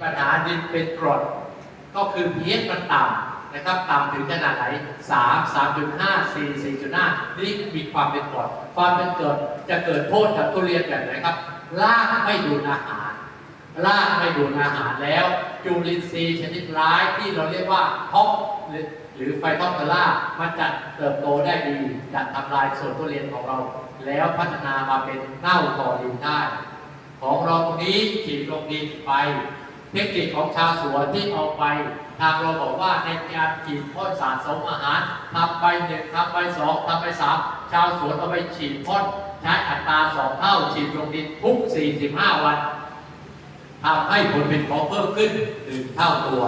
ปัญหาดินเป็นกรด ก็คือ pH มันต่ำนะครับต่ำถึงขนาดไหน3 3.5 4 4.5นี่มีความเป็นกรดความเป็นกรดจะเกิดโทษกับทุเรียนแบบไหนครับรากไม่ดูดอาหารรากไม่ดูดอาหารแล้ว จุลินทรีย์ชนิดร้ายที่เราเรียกว่าท็อกหรือไฟท็อกเทอร่ามันจะเติบโตได้ดีจะทำลายส่วนทุเรียนของเรา แล้วพัฒนามาเป็นเน่าต่อดินได้ ของเราตรงนี้ฉีดลงดินไป เทคนิคของชาวสวนที่เอาไป ทางเราบอกว่าในการฉีดพ่นสารสมอาหารทำไปหนึ่งทำไปสองทำไปสามชาวสวนเอาไปฉีดพ่นใช้อัตราสองเท่าฉีดลงดินทุก 45 วันทำให้ผลผลิตของเพิ่มขึ้นถึงเท่าตัว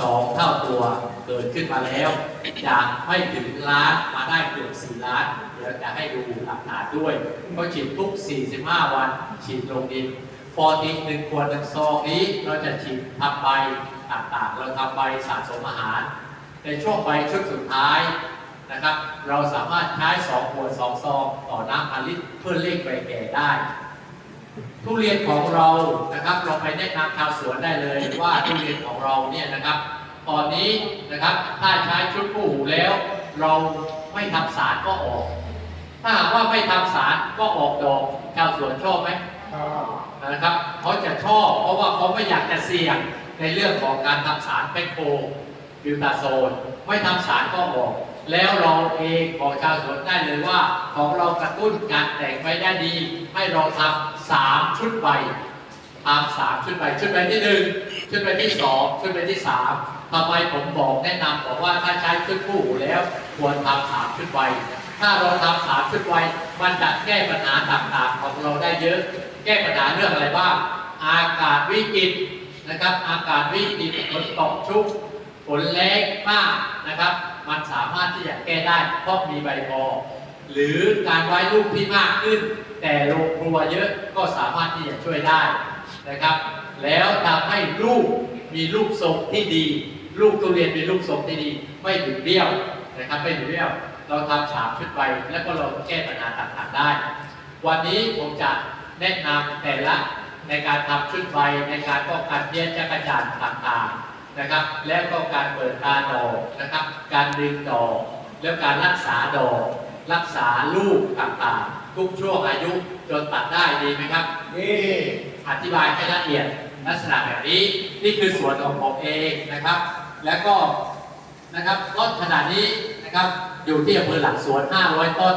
สองเท่าตัวเกิดขึ้นมาแล้วจากไม่ถึงล้านมาได้เกือบ4ล้านเดี๋ยวจะให้ดูหลักฐานด้วยก็ฉีดทุก 45 วันฉีดลงดิน พอทิ้งหนึ่งขวดหนึ่งซองนี้เราจะฉีดทำใบต่างๆ เราทำใบสะสมอาหาร ในช่วงใบชุดสุดท้ายนะครับ เราสามารถใช้สองขวดสองซองต่อน้ำพันลิตรเพื่อเร่งใบแก่ได้ ทุเรียนของเรานะครับเราไปแนะนำชาวสวนได้เลยว่าทุเรียนของเราเนี่ยนะครับ ตอนนี้นะครับถ้าใช้ชุดคู่หูแล้ว เราไม่ทำสารก็ออก ถ้าว่าไม่ทำสารก็ออกดอกชาวสวนชอบไหม นะครับเขาจะชอบเพราะว่าเขาไม่อยากจะเสี่ยงในเรื่องของการทำสารเปกโคบิวตาโซน ไม่ทำสารก็ออก แล้วเราเองบอกชาวสวนได้เลยว่า ของเรากระตุ้นการแตกใบได้ดี ให้เราทำสามชุดใบทำสามชุดใบชุดใบที่หนึ่งชุดใบที่สองชุดใบที่สามทำไมผมบอกแนะนำบอกว่าถ้าใช้ชุดคู่แล้วควรทำสามชุดใบ ถ้าเราทำสามชุดไวมันจะแก้ปัญหาต่างๆของเราได้เยอะ แก้ปัญหาเรื่องอะไรบ้างอากาศวิกฤตนะครับ อากาศวิกฤตฝนตกชุกฝนแรงมากนะครับ มันสามารถที่จะแก้ได้เพราะมีใบพอหรือการไว้ลูกที่มากขึ้น แต่โรงครัวเยอะก็สามารถที่จะช่วยได้นะครับ แล้วทำให้ลูกมีลูกทรงที่ดี ลูกทุเรียนมีลูกทรงที่ดี ไม่ดุเบี้ยว นะครับไม่ดุเบี้ยวเราทำสามชุดใบแล้วก็เราแก้ปัญหาต่างๆได้ วันนี้ผมจะแนะนำแต่ละในการทำชุดใบในการป้องกันเพี้ยนจักรจันทร์ต่างๆนะครับ แล้วก็การเปิดตาดอกนะครับ การดึงดอกแล้วการรักษาดอกรักษาลูกต่างๆ ทุกช่วงอายุจนตัดได้ดีไหมครับนี่อธิบายให้ละเอียดลักษณะแบบนี้นี่คือสวนของผมเองนะครับ แล้วก็ นะครับต้นขนาดนี้นะครับอยู่ที่อำเภอหลังสวน 500 ต้น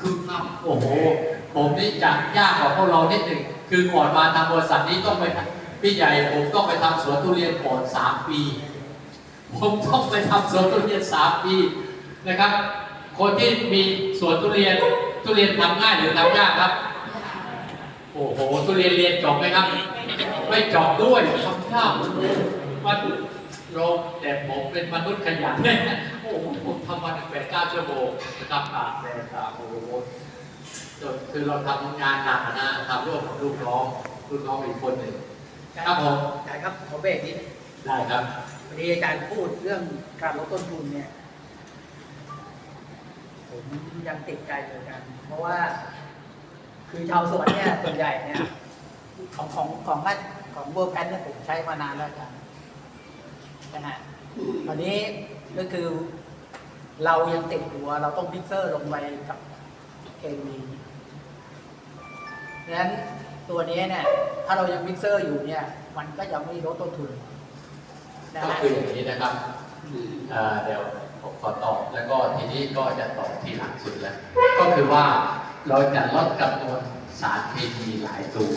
คือทำโอ้โห ผมนี่จะยากกว่าพวกเรานิดหนึ่งคือก่อนมาทำบริษัทนี้ต้องไปพี่ใหญ่ผมต้องไปทำสวนทุเรียนก่อน3ปี ผมต้องไปทำสวนทุเรียน3ปีนะครับ คนที่มีสวนทุเรียนทุเรียนทำง่ายหรือทำยากครับ โอ้โหทุเรียนเรียนจบไหมครับ ไม่จบด้วยทำยากมัน โรแต่ผมเป็นมนุษย์ขยันเนี่ยโอ้โหผมทำวันแปดเก้าชั่วโมงนะครับตากแดดตากโอ้โหจนคือเราทำงานหนักอะนะทำร่วมกับลูกน้องลูกน้องอีกคนหนึ่งครับผมอาจารย์ครับขอเบรกนิดได้ครับพอดีอาจารย์พูดเรื่องการลดต้นทุนเนี่ย ผมยังติดใจเหมือนกัน เพราะว่า คือชาวสวนเนี่ยส่วนใหญ่เนี่ยของของของบ้านของเวอร์แพนเนี่ยผมใช้มานานแล้วอาจารย์ นะฮะตอนนี้ก็คือเรายังติดหัว เราต้องพิกเซอร์ลงไปกับเคมีดังนั้นตัวนี้เนี่ยถ้าเรายังมิกเซอร์อยู่เนี่ย มันก็ยังไม่ลดต้นทุนนะก็ฮะคืออย่างนี้นะครับเอ่อเดี๋ยวผมขอตอบแล้วก็ทีนี้ก็จะตอบทีหลังสุดแล้ว ก็คือว่าเราจะลดจำนวนสารเคมีหลายตัว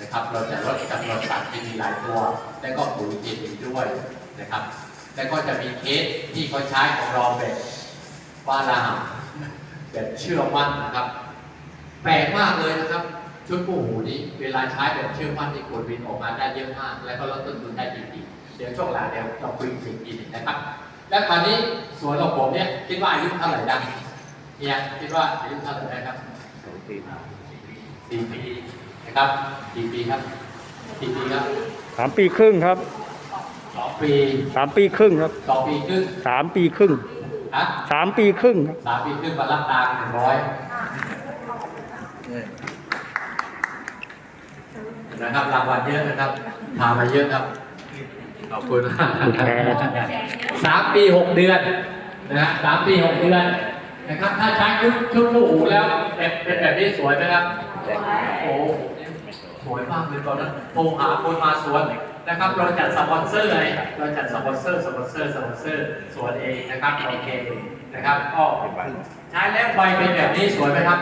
นะครับ เราจะลดจำนวนสารเคมีหลายตัว แล้วก็ปุ๋ยเคมีด้วย นะครับ แล้วก็จะมีเคสที่เขาใช้ของเราแบบว่าลาหะแบบเชื่อมั่นนะครับ แปลกมากเลยนะครับ ชุดคู่หูนี้เวลาใช้แบบเชื่อมั่นที่ผลวินออกมาได้เยอะมาก แล้วก็ลดต้นทุนได้ดีๆเดี๋ยวช่วงหลังเดี๋ยวเราคุยถึงอีกทีนะครับ แล้วคราวนี้สวนของผมเนี่ยคิดว่าอายุเท่าไหร่ดังเนี่ยคิดว่าอายุเท่าไหร่ได้ครับสี่ปีนะครับกี่ปีครับกี่ปีครับสามปีครึ่งครับสอง ปีสามปีครึ่งครับสองปีครึ่งสามปีครึ่งฮะสามปีครึ่งครับสามปีครึ่งมารับตางหนึ่งร้อยนะครับรางวัลเยอะนะครับพามาเยอะครับขอบคุณมากสามปีหกเดือนนะฮะสามปีหกเดือนนะครับ ถ้าใช้ชุดชุดลูกหูแล้วเป็นเป็นแบบนี้สวยไหมครับ โอ้โหสวยมากเลยตอนนั้นโทรหาคนมาสวน นะครับ เราจัดสปอนเซอร์เลยเราจัดสปอนเซอร์สปอนเซอร์สปอนเซอร์สวนเองนะครับโอเคนะครับก็ใช้แล้วใบเป็นแบบนี้สวยไหมครับ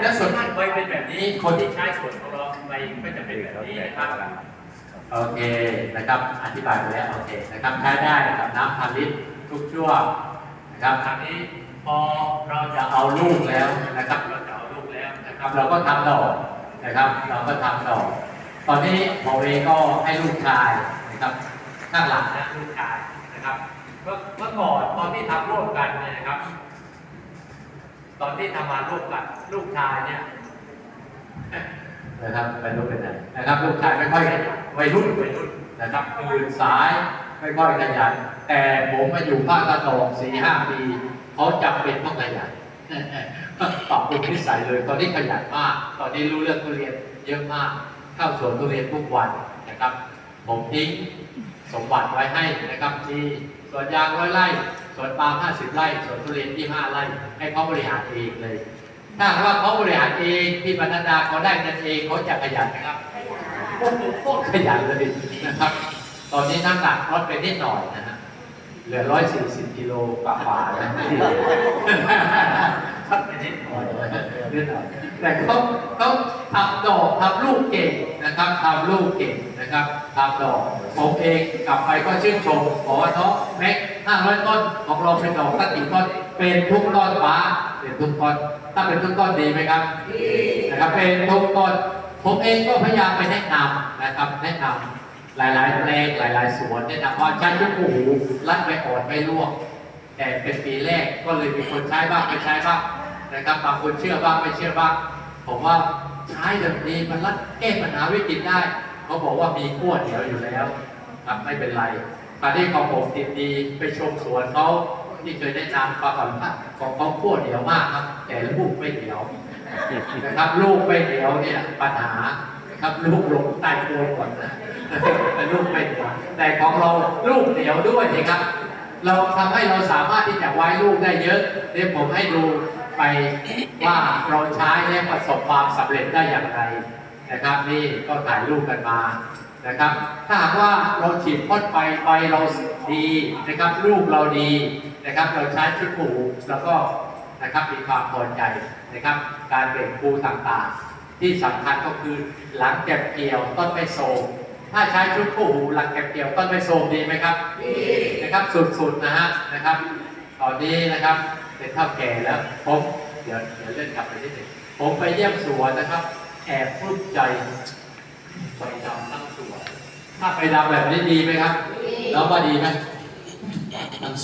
และส่วนมากใบเป็นแบบนี้ คนที่ใช้ส่วนของเราใบก็จะเป็นแบบนี้นะครับโอเคนะครับอธิบายไปแล้วโอเคนะครับใช้ได้กับน้ำพันลิตรทุกช่วงนะครับคราวนี้พอเราจะเอาลูกแล้วนะครับ เราจะเอาลูกแล้วนะครับ เราก็ทำดอกนะครับ เราก็ทำดอก ตอนนี้หมอเวก็ให้ลูกชายนะครับข้างหลังนะลูกชายนะครับเมื่อเมื่อก่อนตอนที่ทำร่วมกันเนี่ยนะครับ ตอนที่ทำงานร่วมกัน ลูกชายเนี่ยนะครับเป็นลูกเป็นไหนนะครับ ลูกชายไม่ค่อยขยันวัยรุ่นวัยรุ่นนะครับตื่นสายไม่ค่อยขยันแต่ผมมาอยู่ภาคตะวันออกสี่ห้าปีเขาจำเป็นต้องขยันปรับปรุงนิสัยเลย ตอนนี้ขยันมาก ตอนนี้รู้เรื่องทุเรียนเยอะมาก เข้าสวนทุเรียนทุกวันนะครับ ผมทิ้งสมบัติไว้ให้นะครับมีสวนยางร้อยไร่สวนปาล์มห้าสิบไร่สวนทุเรียนยี่ห้าไร่ ให้เขาบริหารเองเลย ถ้าว่าเขาบริหารเองที่บรรณาเขาได้เงินเองเขาจะขยันนะครับโอ้โหโคตรขยันเลยนะครับ ตอนนี้น้ำหนักลดไปนิดหน่อยนะฮะเหลือร้อยสี่สิบกิโลกว่าๆแล้วลดไปนิดหน่อยนิดหน่อยแต่เขาเขา ทำดอกทำลูกเก่งนะครับทำลูกเก่งนะครับทำดอก ผมเองกลับไปก็ชื่นชมบอกว่าเนาะแม็กห้าร้อยต้นของเราเป็นดอกตั้งกี่ต้นเป็นทุกต้นฟ้าเป็นทุกต้นถ้าเป็นทุกต้นดีไหมครับดีนะครับเป็นทุกต้นผมเองก็พยายามไปแนะนำนะครับแนะนำหลาย ๆแปลงหลาย ๆ สวนแนะนำว่าใช้ยุคหูรัดไม่อ่อนไม่ร่วงแต่เป็นปีแรกก็เลยมีคนใช้บ้างไม่ใช้บ้างนะครับบางคนเชื่อบ้างไม่เชื่อบ้างผมว่า ใช้แบบนี้มันรัดแก้ปัญหาวิกฤตได้เขาบอกว่ามีขั้วเหนียวอยู่แล้วครับไม่เป็นไรตอนนี้ของผมติดดีไปชมสวนเขาที่เคยแนะนำปรากฏว่าของเขาขั้วเหนียวมากครับ แต่ลูกไม่เหนียวนะครับลูกไม่เหนียวเนี่ยปัญหาครับลูกหลงใต้โคนก่อนนะลูกไม่เหนียวแต่ของเราลูกเหนียวด้วยนะครับ เราทำให้เราสามารถที่จะไว้ลูกได้เยอะเดี๋ยวผมให้ดู ไปว่าเราใช้และประสบความสำเร็จได้อย่างไรนะครับ นี่ก็ถ่ายรูปกันมานะครับ ถ้าหากว่าเราฉีดพ่นไปไปเราดีนะครับลูกเราดีนะครับ เราใช้ชุดผูแล้วก็นะครับมีความพอใจนะครับ การเบ่งปูต่างๆ ที่สำคัญก็คือหลังเก็บเกี่ยวต้นไม่โทรมถ้าใช้ชุดคู่หูหลังเก็บเกี่ยวต้นไม่โทรมดีไหมครับดีนะครับสุดๆนะฮะนะครับตอนนี้นะครับ เป็นเท่าแก่แล้วผมเดี๋ยวเดี๋ยวเลื่อนกลับไปนิดหนึ่งผมไปเยี่ยมสวนนะครับ แอบปลื้มใจไปดำตั้งสวนถ้าไปดำแบบนี้ดีไหมครับ แล้วว่าดีไหม